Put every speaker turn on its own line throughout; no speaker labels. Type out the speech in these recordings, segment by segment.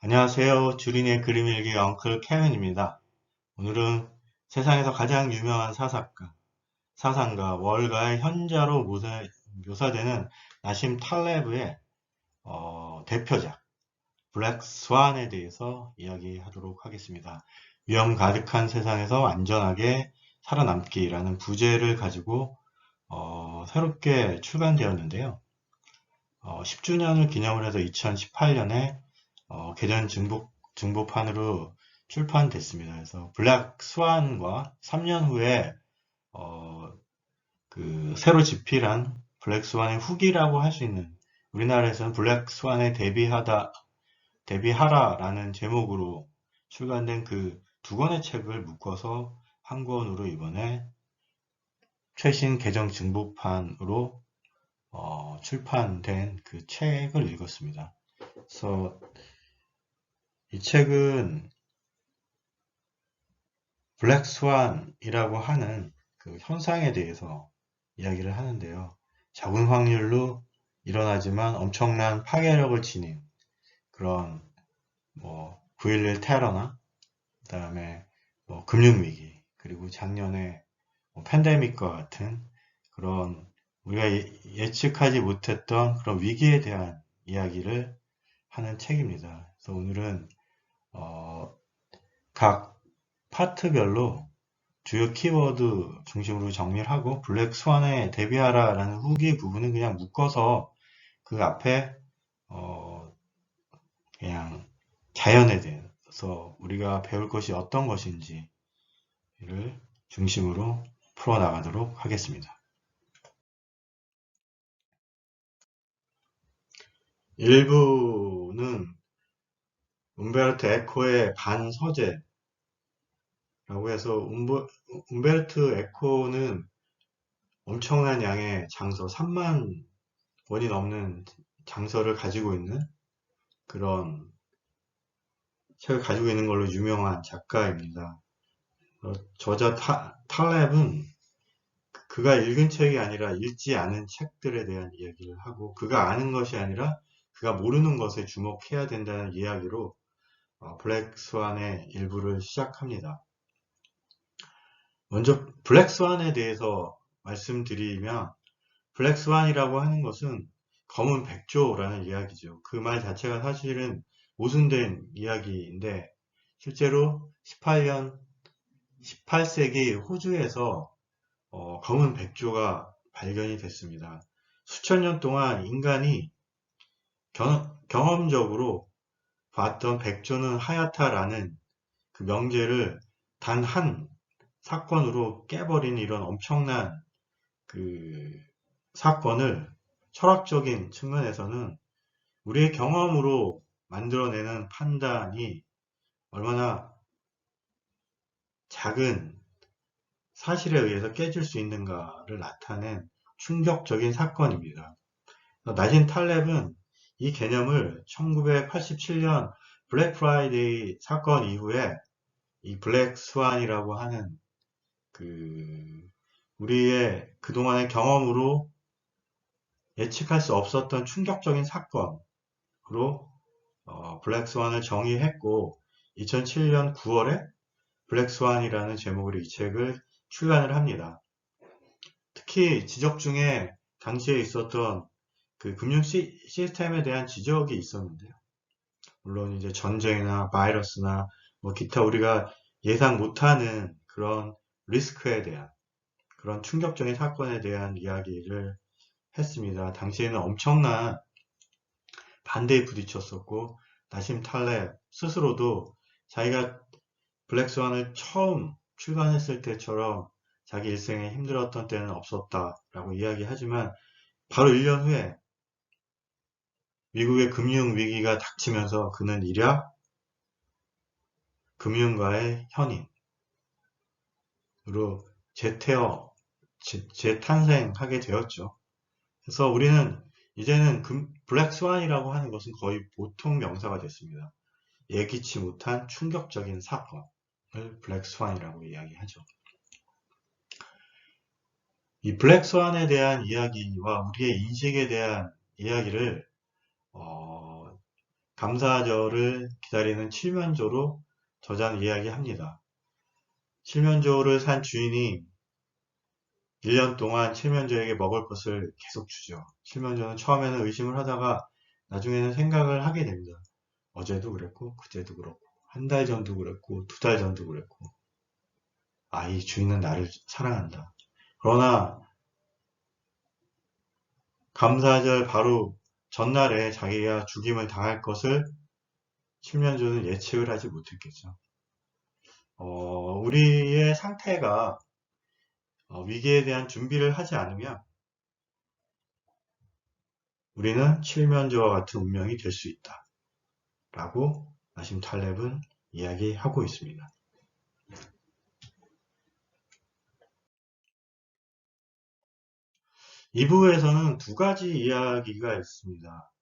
안녕하세요. 주린의 그림 일기 엉클 케빈입니다. 오늘은 세상에서 가장 유명한 사사가, 사상가, 월가의 현자로 묘사, 묘사 되는 나심 탈레브의 어, 대표작 블랙 스완에 대해서 이야기하도록 하겠습니다. 위험 가득한 세상에서 안전하게 살아남기라는 부제를 가지고 어, 새롭게 출간되었는데요. 어, 10주년을 기념을 해서 2018년에 어, 개전 중복, 중복판으로 출판됐습니다. 그래서 블랙 스완과 3년 후에 어, 그 새로 집필한 블랙 스완의 후기라고 할 수 있는 우리나라에서는 블랙 스완에 데뷔하다 데뷔하라라는 제목으로 출간된 그 두 권의 책을 묶어서 한 권으로 이번에 최신 개정 증복판으로 어, 출판된 그 책을 읽었습니다. 그래서 이 책은 블랙 스완이라고 하는 그 현상에 대해서 이야기를 하는데요. 적은 확률로 일어나지만 엄청난 파괴력을 지닌 그런 뭐 9.11 테러나 그 다음에 뭐 금융위기 그리고 작년에 뭐 팬데믹과 같은 그런 우리가 예, 예측하지 못했던 그런 위기에 대한 이야기를 하는 책입니다. 그래서 오늘은 어, 각 파트별로 주요 키워드 중심으로 정리를 하고 블랙 스완에 대비하라 라는 후기 부분은 그냥 묶어서 그 앞에 어, 그냥 자연에 대해서 우리가 배울 것이 어떤 것인지를 중심으로 풀어나가도록 하겠습니다. 1부는 움베르트 에코의 반서재라고 해서 움베르트 에코는 엄청난 양의 장서 3만 원이 넘는 장서를 가지고 있는 그런 책을 가지고 있는 걸로 유명한 작가입니다. 어, 저자 타, 탈랩은 그가 읽은 책이 아니라 읽지 않은 책들에 대한 이야기를 하고 그가 아는 것이 아니라 그가 모르는 것에 주목해야 된다는 이야기로 어, 블랙 스완의 일부를 시작합니다. 먼저 블랙 스완에 대해서 말씀드리면 블랙 스완이라고 하는 것은 검은 백조라는 이야기죠. 그 말 자체가 사실은 모순된 이야기인데 실제로 18년 18세기 호주에서 어, 검은 백조가 발견이 됐습니다. 수천 년 동안 인간이 경, 경험적으로 봤던 백조는 하얗다라는 그 명제를 단 한 사건으로 깨버린 이런 엄청난 그 사건을 철학적인 측면에서는 우리의 경험으로 만들어내는 판단이 얼마나 작은 사실에 의해서 깨질 수 있는가를 나타낸 충격적인 사건입니다. 나진 탈랩은 이 개념을 1987년 블랙 프라이데이 사건 이후에 이 블랙 스완이라고 하는 그 우리의 그동안의 경험으로 예측할 수 없었던 충격적인 사건으로 어, 블랙 스완을 정의했고 2007년 9월에 블랙 스완이라는 제목으로 이 책을 출간을 합니다. 특히 지적 중에 당시에 있었던 그 금융 시, 스템에 대한 지적이 있었는데요. 물론 이제 전쟁이나 바이러스나 뭐 기타 우리가 예상 못하는 그런 리스크에 대한 그런 충격적인 사건에 대한 이야기를 했습니다. 당시에는 엄청난 반대에 부딪혔었고 나심 탈렙 스스로도 자기가 블랙스완을 처음 출간했을 때처럼 자기 일생에 힘들었던 때는 없었다라고 이야기하지만 바로 1년 후에 미국의 금융 위기가 닥치면서 그는 일약 금융가의 현인으로 재태어, 재탄생하게 되었죠. 그래서 우리는 이제는 블랙스완이라고 하는 것은 거의 보통 명사가 됐습니다. 예기치 못한 충격적인 사건을 블랙스완이라고 이야기하죠. 이 블랙스완에 대한 이야기와 우리의 인식에 대한 이야기를 어, 감사절을 기다리는 칠면조로 저자는 이야기합니다. 칠면조를 산 주인이 1년 동안 칠면조에게 먹을 것을 계속 주죠. 칠면조는 처음에는 의심을 하다가 나중에는 생각을 하게 됩니다. 어제도 그랬고, 그제도 그렇고, 한 달 전도 그랬고, 두 달 전도 그랬고, 아, 이 주인은 나를 사랑한다. 그러나, 감사절 바로 전날에 자기가 죽임을 당할 것을 칠면조는 예측을 하지 못했겠죠. 어, 우리의 상태가 어, 위기에 대한 준비를 하지 않으면 우리는 칠면조와 같은 운명이 될 수 있다. 라고 나심 탈렙은 이야기하고 있습니다. 이 부에서는 두 가지 이야기가 있습니다.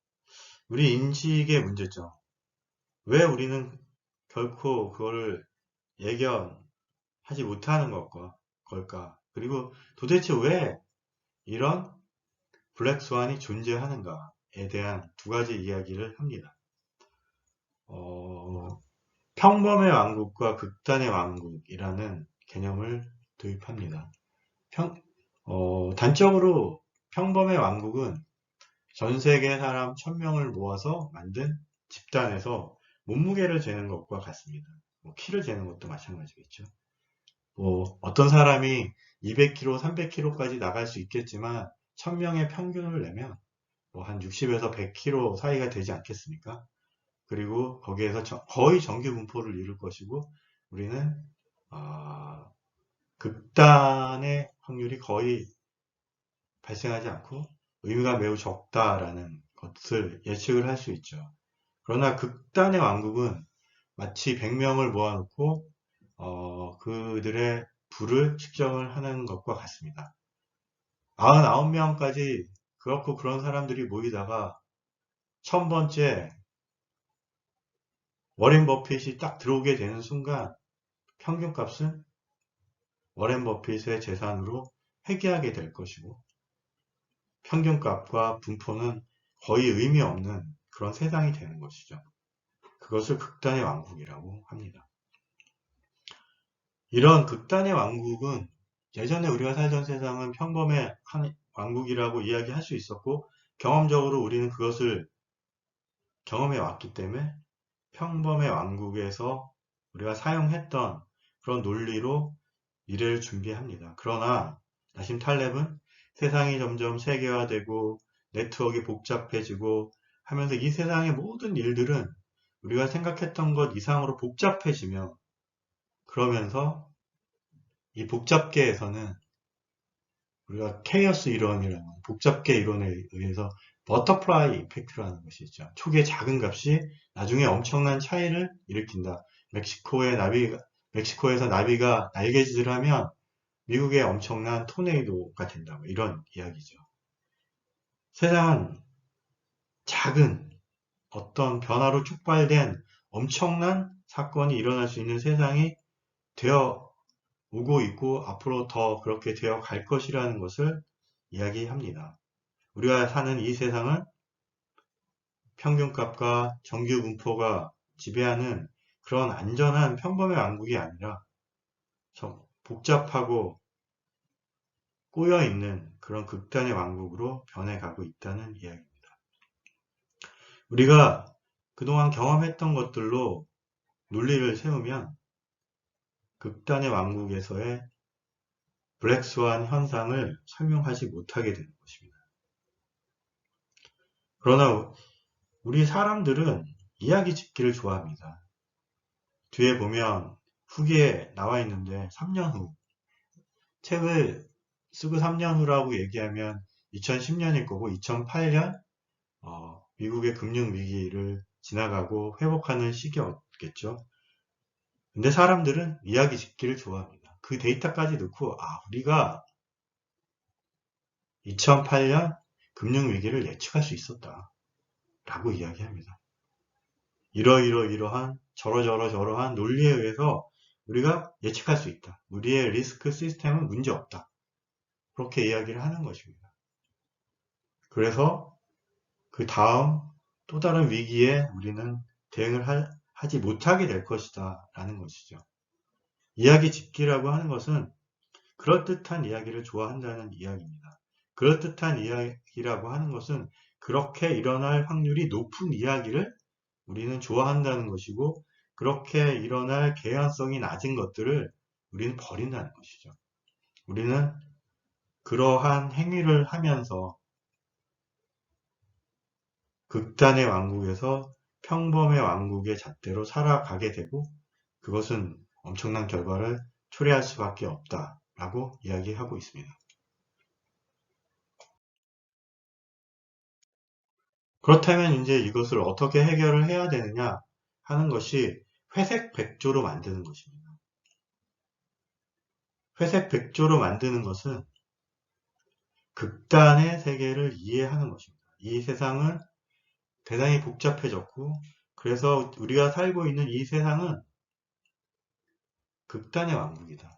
우리 인식의 문제점. 왜 우리는 결코 그거를 예견하지 못하는 것과 걸까? 그리고 도대체 왜 이런 블랙스완이 존재하는가에 대한 두 가지 이야기를 합니다. 어, 평범의 왕국과 극단의 왕국이라는 개념을 도입합니다. 평, 어, 단적으로 평범의 왕국은 전 세계 사람 1000명을 모아서 만든 집단에서 몸무게를 재는 것과 같습니다. 뭐 키를 재는 것도 마찬가지겠죠. 뭐 어떤 사람이 200kg, 300kg까지 나갈 수 있겠지만 1000명의 평균을 내면 뭐 한 60에서 100kg 사이가 되지 않겠습니까? 그리고 거기에서 거의 정규 분포를 이룰 것이고 우리는 어, 극단의 확률이 거의 발생하지 않고 의미가 매우 적다라는 것을 예측을 할 수 있죠. 그러나 극단의 왕국은 마치 100명을 모아놓고 어, 그들의 부를 측정을 하는 것과 같습니다. 99명까지 그렇고 그런 사람들이 모이다가 천 번째 워렌 버핏이 딱 들어오게 되는 순간 평균값은 워렌 버핏의 재산으로 회귀하게 될 것이고 평균값과 분포는 거의 의미 없는 그런 세상이 되는 것이죠. 그것을 극단의 왕국이라고 합니다. 이런 극단의 왕국은 예전에 우리가 살던 세상은 평범의 왕국이라고 이야기할 수 있었고 경험적으로 우리는 그것을 경험해 왔기 때문에 평범의 왕국에서 우리가 사용했던 그런 논리로 미래를 준비합니다. 그러나 나심 탈렙은 세상이 점점 세계화되고 네트워크가 복잡해지고 하면서 이 세상의 모든 일들은 우리가 생각했던 것 이상으로 복잡해지며 그러면서 이 복잡계에서는 우리가 케이어스 이론이라는 복잡계 이론에 의해서 버터플라이 이펙트라는 것이 있죠. 초기에 작은 값이 나중에 엄청난 차이를 일으킨다. 멕시코의 나비가 멕시코에서 나비가 날개짓을 하면 미국의 엄청난 토네이도가 된다. 뭐 이런 이야기죠. 세상은 작은 어떤 변화로 촉발된 엄청난 사건이 일어날 수 있는 세상이 되어 오고 있고 앞으로 더 그렇게 되어 갈 것이라는 것을 이야기합니다. 우리가 사는 이 세상은 평균값과 정규 분포가 지배하는 그런 안전한 평범의 왕국이 아니라 복잡하고 꼬여 있는 그런 극단의 왕국으로 변해가고 있다는 이야기입니다. 우리가 그동안 경험했던 것들로 논리를 세우면 극단의 왕국에서의 블랙스완 현상을 설명하지 못하게 되는 것입니다. 그러나 우리 사람들은 이야기 짓기를 좋아합니다. 뒤에 보면 후기에 나와 있는데 3년 후 책을 쓰고 3년 후라고 얘기하면 2010년일 거고 2008년 어, 미국의 금융위기를 지나가고 회복하는 시기였겠죠. 근데 사람들은 이야기 짓기를 좋아합니다. 그 데이터까지 넣고 아 우리가 2008년 금융위기를 예측할 수 있었다 라고 이야기합니다. 이러이러이러한 저러저러저러한 논리에 의해서 우리가 예측할 수 있다. 우리의 리스크 시스템은 문제없다. 그렇게 이야기를 하는 것입니다. 그래서 그 다음 또 다른 위기에 우리는 대응을 하, 하지 못하게 될 것이다 라는 것이죠. 이야기 짓기라고 하는 것은 그럴듯한 이야기를 좋아한다는 이야기입니다. 그럴듯한 이야기라고 하는 것은 그렇게 일어날 확률이 높은 이야기를 우리는 좋아한다는 것이고 그렇게 일어날 개연성이 낮은 것들을 우리는 버린다는 것이죠. 우리는 그러한 행위를 하면서 극단의 왕국에서 평범의 왕국의 잣대로 살아가게 되고 그것은 엄청난 결과를 초래할 수밖에 없다라고 이야기하고 있습니다. 그렇다면 이제 이것을 어떻게 해결을 해야 되느냐 하는 것이 회색 백조로 만드는 것입니다. 회색 백조로 만드는 것은 극단의 세계를 이해하는 것입니다. 이 세상은 대단히 복잡해졌고 그래서 우리가 살고 있는 이 세상은 극단의 왕국이다.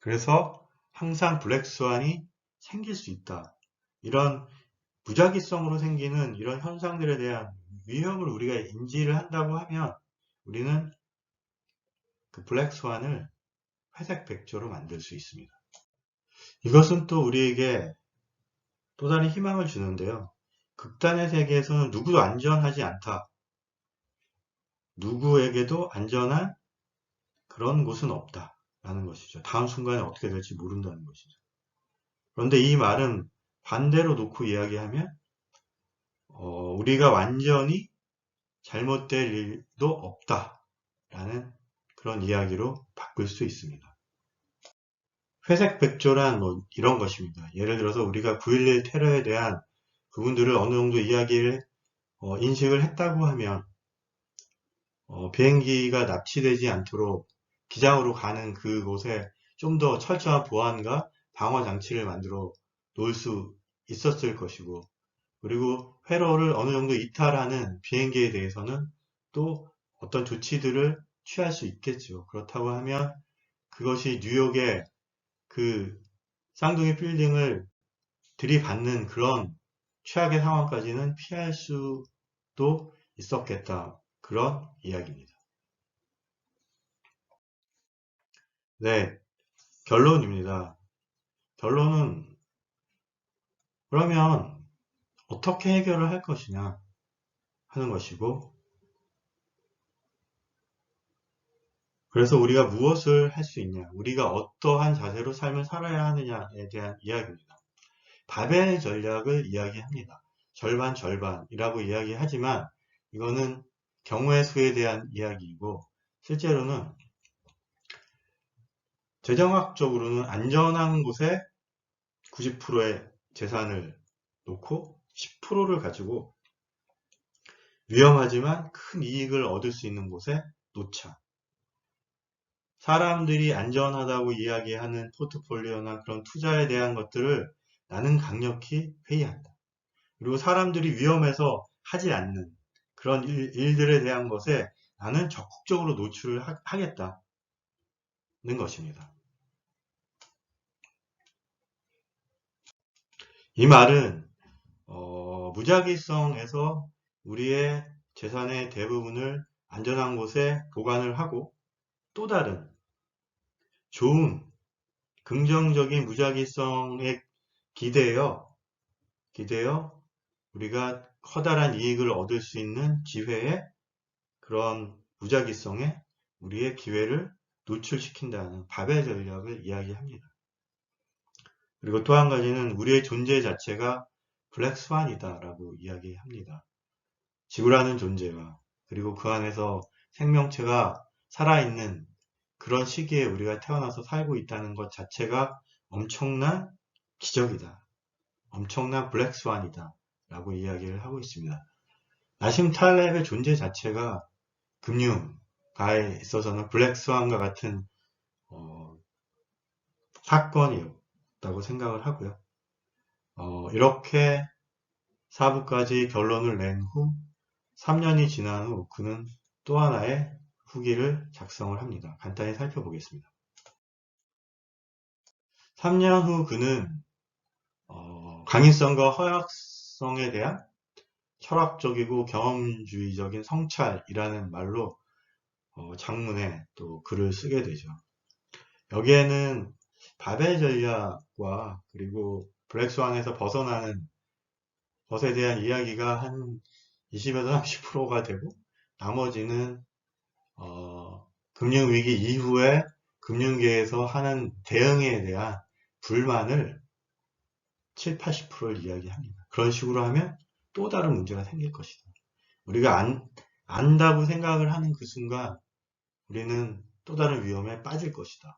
그래서 항상 블랙스완이 생길 수 있다. 이런 무작위성으로 생기는 이런 현상들에 대한 위험을 우리가 인지를 한다고 하면 우리는 그 블랙스완을 회색 백조로 만들 수 있습니다. 이것은 또 우리에게 또 다른 희망을 주는데요. 극단의 세계에서는 누구도 안전하지 않다. 누구에게도 안전한 그런 곳은 없다. 라는 것이죠. 다음 순간에 어떻게 될지 모른다는 것이죠. 그런데 이 말은 반대로 놓고 이야기하면 어, 우리가 완전히 잘못될 일도 없다. 라는 그런 이야기로 바꿀 수 있습니다. 회색 백조란 뭐 이런 것입니다. 예를 들어서 우리가 9.11 테러에 대한 부분들을 어느 정도 이야기를 어, 인식을 했다고 하면 어, 비행기가 납치되지 않도록 기장으로 가는 그곳에 좀 더 철저한 보안과 방어 장치를 만들어 놓을 수 있었을 것이고 그리고 회로를 어느 정도 이탈하는 비행기에 대해서는 또 어떤 조치들을 취할 수 있겠죠. 그렇다고 하면 그것이 뉴욕의 그 쌍둥이 빌딩을 들이받는 그런 최악의 상황까지는 피할 수도 있었겠다. 그런 이야기입니다. 네, 결론입니다. 결론은 그러면 어떻게 해결을 할 것이냐 하는 것이고 그래서 우리가 무엇을 할 수 있냐, 우리가 어떠한 자세로 삶을 살아야 하느냐에 대한 이야기입니다. 바벨 전략을 이야기합니다. 절반 절반이라고 이야기하지만 이거는 경우의 수에 대한 이야기이고 실제로는 재정학적으로는 안전한 곳에 90%의 재산을 놓고 10%를 가지고 위험하지만 큰 이익을 얻을 수 있는 곳에 놓자. 사람들이 안전하다고 이야기하는 포트폴리오나 그런 투자에 대한 것들을 나는 강력히 회의한다. 그리고 사람들이 위험해서 하지 않는 그런 일, 들에 대한 것에 나는 적극적으로 노출을 하, 겠다는 것입니다. 이 말은 어, 무작위성에서 우리의 재산의 대부분을 안전한 곳에 보관을 하고 또 다른 좋은 긍정적인 무작위성에 기대어 기대어 우리가 커다란 이익을 얻을 수 있는 기회에 그런 무작위성에 우리의 기회를 노출시킨다는 바벨 전략을 이야기합니다. 그리고 또 한 가지는 우리의 존재 자체가 블랙스완이다 라고 이야기합니다. 지구라는 존재가 그리고 그 안에서 생명체가 살아있는 그런 시기에 우리가 태어나서 살고 있다는 것 자체가 엄청난 기적이다. 엄청난 블랙스완이다. 라고 이야기를 하고 있습니다. 나심 탈렙의 존재 자체가 금융가에 있어서는 블랙스완과 같은 어, 사건이 었다고 생각을 하고요. 어, 이렇게 4부까지 결론을 낸 후 3년이 지난 후 그는 또 하나의 후기를 작성을 합니다. 간단히 살펴보겠습니다. 3년 후 그는 어, 강인성과 허약성에 대한 철학적이고 경험주의적인 성찰이라는 말로 어, 장문에 또 글을 쓰게 되죠. 여기에는 바벨 전략과 그리고 블랙스완에서 벗어나는 것에 대한 이야기가 한 20에서 30%가 되고 나머지는 어, 금융위기 이후에 금융계에서 하는 대응에 대한 불만을 7, 80%를 이야기합니다. 그런 식으로 하면 또 다른 문제가 생길 것이다. 우리가 안, 안다고 생각을 하는 그 순간 우리는 또 다른 위험에 빠질 것이다.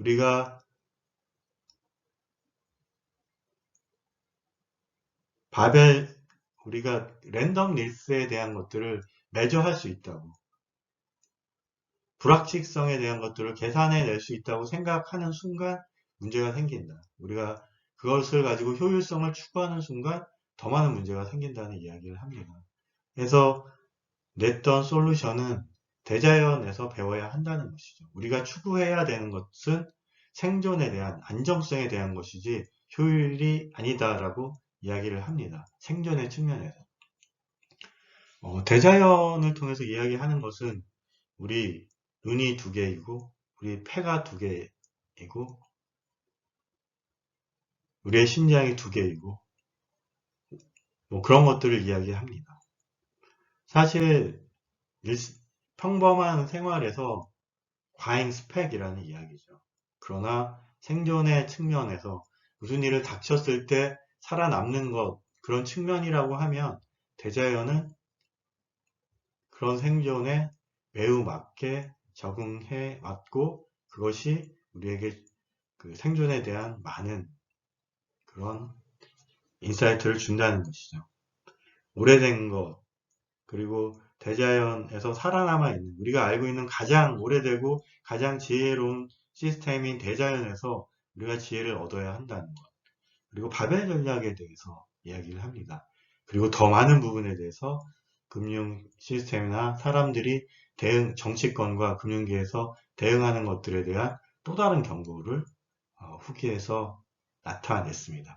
우리가 바벨, 우리가 랜덤 릴스에 대한 것들을 매저할 수 있다고. 불확실성에 대한 것들을 계산해 낼 수 있다고 생각하는 순간 문제가 생긴다. 우리가 그것을 가지고 효율성을 추구하는 순간 더 많은 문제가 생긴다는 이야기를 합니다. 그래서 냈던 솔루션은 대자연에서 배워야 한다는 것이죠. 우리가 추구해야 되는 것은 생존에 대한 안정성에 대한 것이지 효율이 아니다라고 이야기를 합니다. 생존의 측면에서. 어, 대자연을 통해서 이야기하는 것은 우리 눈이 두 개이고 우리 폐가 두 개이고 우리의 심장이 두 개이고 뭐 그런 것들을 이야기합니다. 사실 일- 평범한 생활에서 과잉 스펙이라는 이야기죠. 그러나 생존의 측면에서 무슨 일을 닥쳤을 때 살아남는 것 그런 측면이라고 하면 대자연은 그런 생존에 매우 맞게 적응해 왔고 그것이 우리에게 그 생존에 대한 많은 그런 인사이트를 준다는 것이죠. 오래된 것 그리고 대자연에서 살아남아 있는 우리가 알고 있는 가장 오래되고 가장 지혜로운 시스템인 대자연에서 우리가 지혜를 얻어야 한다는 것. 그리고 바벨 전략에 대해서 이야기를 합니다. 그리고 더 많은 부분에 대해서 금융 시스템이나 사람들이 대응, 정치권과 금융계에서 대응하는 것들에 대한 또 다른 경고를 어, 후기에서 나타냈습니다.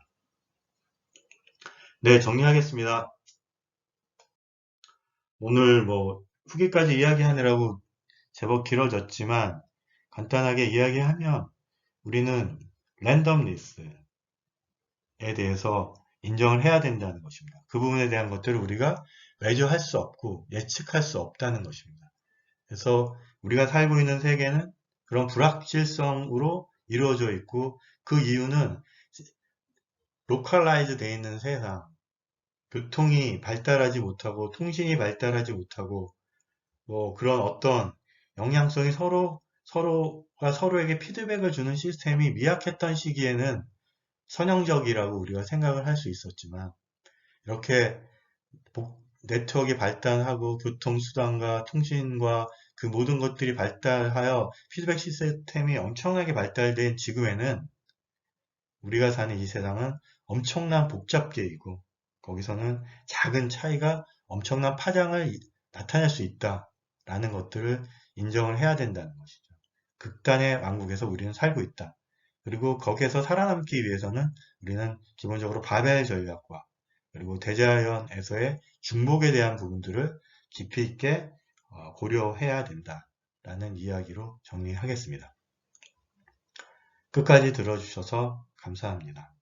네, 정리하겠습니다. 오늘 뭐 후기까지 이야기하느라고 제법 길어졌지만 간단하게 이야기하면 우리는 랜덤 리스에 대해서 인정을 해야 된다는 것입니다. 그 부분에 대한 것들을 우리가 매주할 수 없고 예측할 수 없다는 것입니다. 그래서 우리가 살고 있는 세계는 그런 불확실성으로 이루어져 있고 그 이유는 로컬라이즈 되어 있는 세상, 교통이 발달하지 못하고 통신이 발달하지 못하고 뭐 그런 어떤 영향성이 서로 서로가 서로에게 피드백을 주는 시스템이 미약했던 시기에는 선형적이라고 우리가 생각을 할 수 있었지만 이렇게 네트워크가 발달하고 교통수단과 통신과 그 모든 것들이 발달하여 피드백 시스템이 엄청나게 발달된 지금에는 우리가 사는 이 세상은 엄청난 복잡계이고 거기서는 작은 차이가 엄청난 파장을 나타낼 수 있다라는 것들을 인정을 해야 된다는 것이죠. 극단의 왕국에서 우리는 살고 있다. 그리고 거기에서 살아남기 위해서는 우리는 기본적으로 바벨 전략과 그리고 대자연에서의 중복에 대한 부분들을 깊이 있게 어, 고려해야 된다라는 이야기로 정리하겠습니다. 끝까지 들어주셔서 감사합니다.